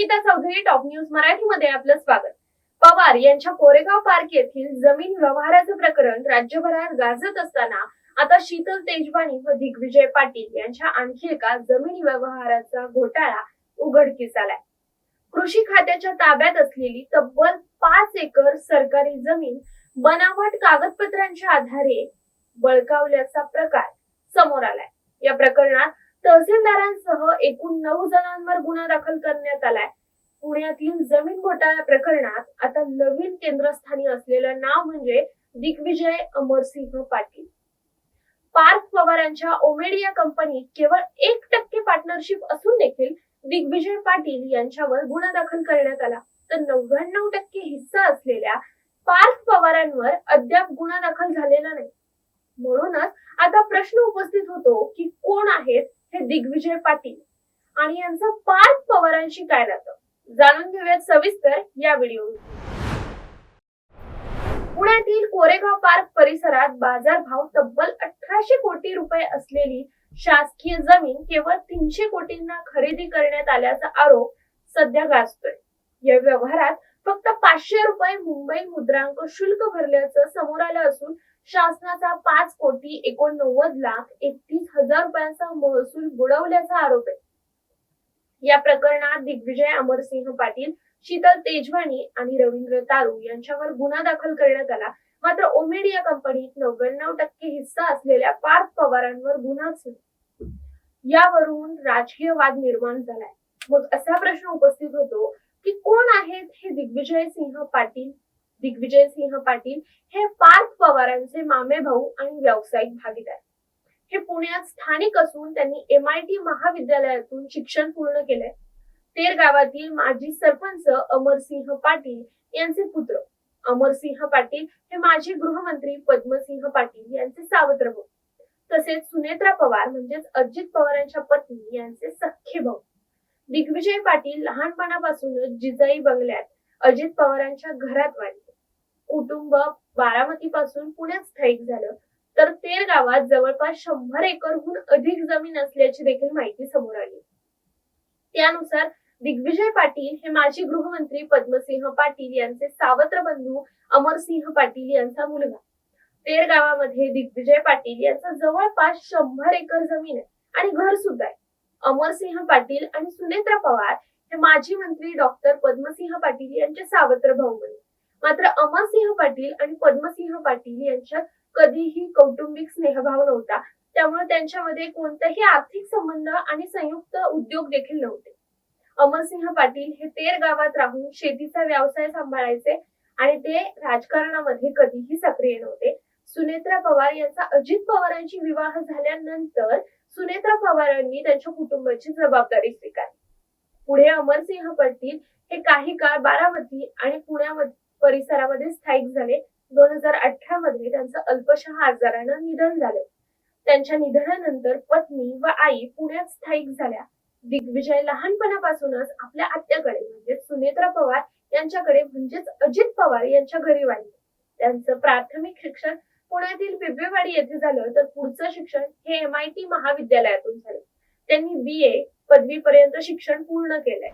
Ankita Chaudhari top news मराठीमध्ये आपलं स्वागत. पवार यांच्या कोरेगाव पार्क येथील जमीन व्यवहाराचं प्रकरण राज्यभरात गाजत असताना आता शीतल तेजवानी व दिग्विजय पाटील यांच्या आणखी एका जमीन व्यवहाराचा घोटाळा उघडकीस आलाय. कृषी खात्याच्या ताब्यात असलेली तब्बल पाच एकर सरकारी जमीन बनावट कागदपत्रांच्या आधारे बळकावल्याचा प्रकार समोर आलाय. या प्रकरणात तहसीलदारांसह एकूण नऊ जणांवर गुन्हा दाखल करण्यात आलाय. पुण्यातील जमीन घोटाळा प्रकरणात आता नवीन केंद्रस्थानी असलेलं नाव म्हणजे दिग्विजय अमरसिंह पाटील. पार्थ पवारांच्या ओमेडिया कंपनीत केवळ एक टक्के पार्टनरशिप असून देखील दिग्विजय पाटील यांच्यावर गुन्हा दाखल करण्यात आला. तर नव्याण्णव टक्के हिस्सा असलेल्या पार्थ पवारांवर अद्याप गुन्हा दाखल झालेला नाही. म्हणूनच आता प्रश्न उपस्थित होतो की कोण दिग्विजय पाटील आणि यांचं पाच पवारांशी काय नातं जाणून घेऊयात सविस्तर या व्हिडिओ पुण्यातील कोरेगाव पार्क परिसरात बाजारभाव तब्बल अठराशे कोटी रुपये असलेली शासकीय जमीन केवळ तीनशे कोटींना खरेदी करण्यात आल्याचा आरोप सध्या गाजतोय. या व्यवहारात फक्त पाचशे रुपये मुंबई मुद्रांक शुल्क भरल्याचं समोर आलं असून शासनाचा पाच कोटी एकोणनव्वद लाख एकतीस हजार रुपयांचा महसूल बुडवल्याचा आरोप आहे. या प्रकरणात दिग्विजय अमरसिंह पाटील शीतल तेजवानी आणि रवींद्र तारू यांच्यावर गुन्हा दाखल करण्यात आला. मात्र ओमेडिया कंपनीत नव्याण्णव टक्के हिस्सा असलेल्या पार्थ पवारांवर गुन्हाच यावरून राजकीय वाद निर्माण झालाय. मग असा प्रश्न उपस्थित होतो की कोण आहेत हे दिग्विजय सिंह पाटील? दिग्विजय सिंह पाटील हे पार्थ पवारांचे मामे भाऊ आणि व्यावसायिक भागीदार. हे पुण्यात स्थानिक असून त्यांनी एम आय टी महाविद्यालयातून शिक्षण पूर्ण केलंय. तेर गावातील माजी सरपंच अमरसिंह पाटील यांचे पुत्र. अमरसिंह पाटील हे माजी गृहमंत्री पद्मसिंह पाटील यांचे सावत्र भाऊ. तसेच सुनेत्रा पवार म्हणजेच अजित पवारांच्या पत्नी यांचे सख्खे भाऊ. दिग्विजय पाटील लहानपणापासूनच जिजाई बंगल्यात अजित पवारांच्या घरात वाढले. कुटुंब बारामती पासून पुण्यात स्थायिक झालं तर तेर गावात जवळपास शंभर एकरहून अधिक जमीन असल्याची देखील माहिती समोर आली. त्यानुसार दिग्विजय पाटील हे माजी गृहमंत्री पद्मसिंह पाटील यांचे सावत्र बंधू अमरसिंह पाटील यांचा मुलगा. तेर गावामध्ये दिग्विजय पाटील यांचा जवळपास शंभर एकर जमीन आहे आणि घर सुद्धा आहे. अमरसिंह पाटील आणि सुनेत्रा पवार हे माजी मंत्री डॉक्टर पद्मसिंह पाटील यांचे सावत्र भाऊ बने मात्र अमरसिंह पाटील आणि पद्मसिंह पाटील यांच्यात कधीही कौटुंबिक स्नेहभाव नव्हता. त्यामुळे त्यांच्यामध्ये कोणताही आर्थिक संबंध आणि संयुक्त उद्योग देखील नव्हते. अमरसिंह पाटील हे तेर गावात राहून शेतीचा व्यवसाय सांभाळायचे आणि ते राजकारणामध्ये कधीही सक्रिय नव्हते. सुनेत्रा पवार यांचा अजित पवारांशी विवाह झाल्यानंतर सुनेत्रा पवारांनी त्यांच्या कुटुंबाची जबाबदारी स्वीकारली. पुढे अमरसिंह पाटील हे काही काळ बारामती आणि पुण्यामध्ये परिसरामध्ये स्थायिक झाले. दोन हजार अठरा मध्ये त्यांचं अल्पशा आजारानं निधन झालं. त्यांच्या निधनानंतर पत्नी व आई पुण्यात स्थायिक झाल्या. दिग्विजय लहानपणापासूनच आपल्या आत्याकडे म्हणजे सुनेत्रा पवार यांच्याकडे म्हणजेच अजित पवार यांच्या घरी वाढले. त्यांचं प्राथमिक शिक्षण पुण्यातील बिबवेवाडी येथे झालं तर पुढचं शिक्षण हे एम आय टी महाविद्यालयातून झालं. त्यांनी बी ए पदवीपर्यंत शिक्षण पूर्ण केलंय.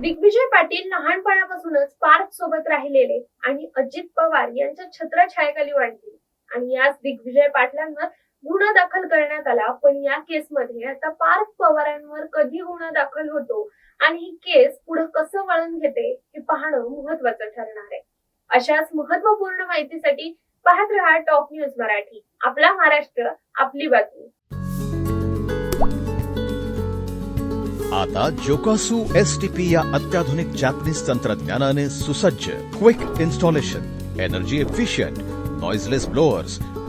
दिग्विजय पाटील लहानपणापासूनच पार्थ सोबत राहिलेले आणि अजित पवार यांच्या छत्रछायाखाली वाढले. आणि याच दिग्विजय पाटलांवर गुन्हा दाखल करण्यात आला. पण या केसमध्ये आता पार्थ पवारांवर कधी गुन्हा दाखल होतो आणि ही केस पुढे कसं वळण घेते हे पाहणं महत्वाचं ठरणार आहे. अशाच महत्त्वपूर्ण माहितीसाठी पाहत रहा टॉप न्यूज मराठी. आपला महाराष्ट्र आपली बातमी. आता जोकासू एस टी पी या अत्याधुनिक जॅपनीज तंत्रज्ञानाने सुसज्ज quick installation energy efficient noiseless blowers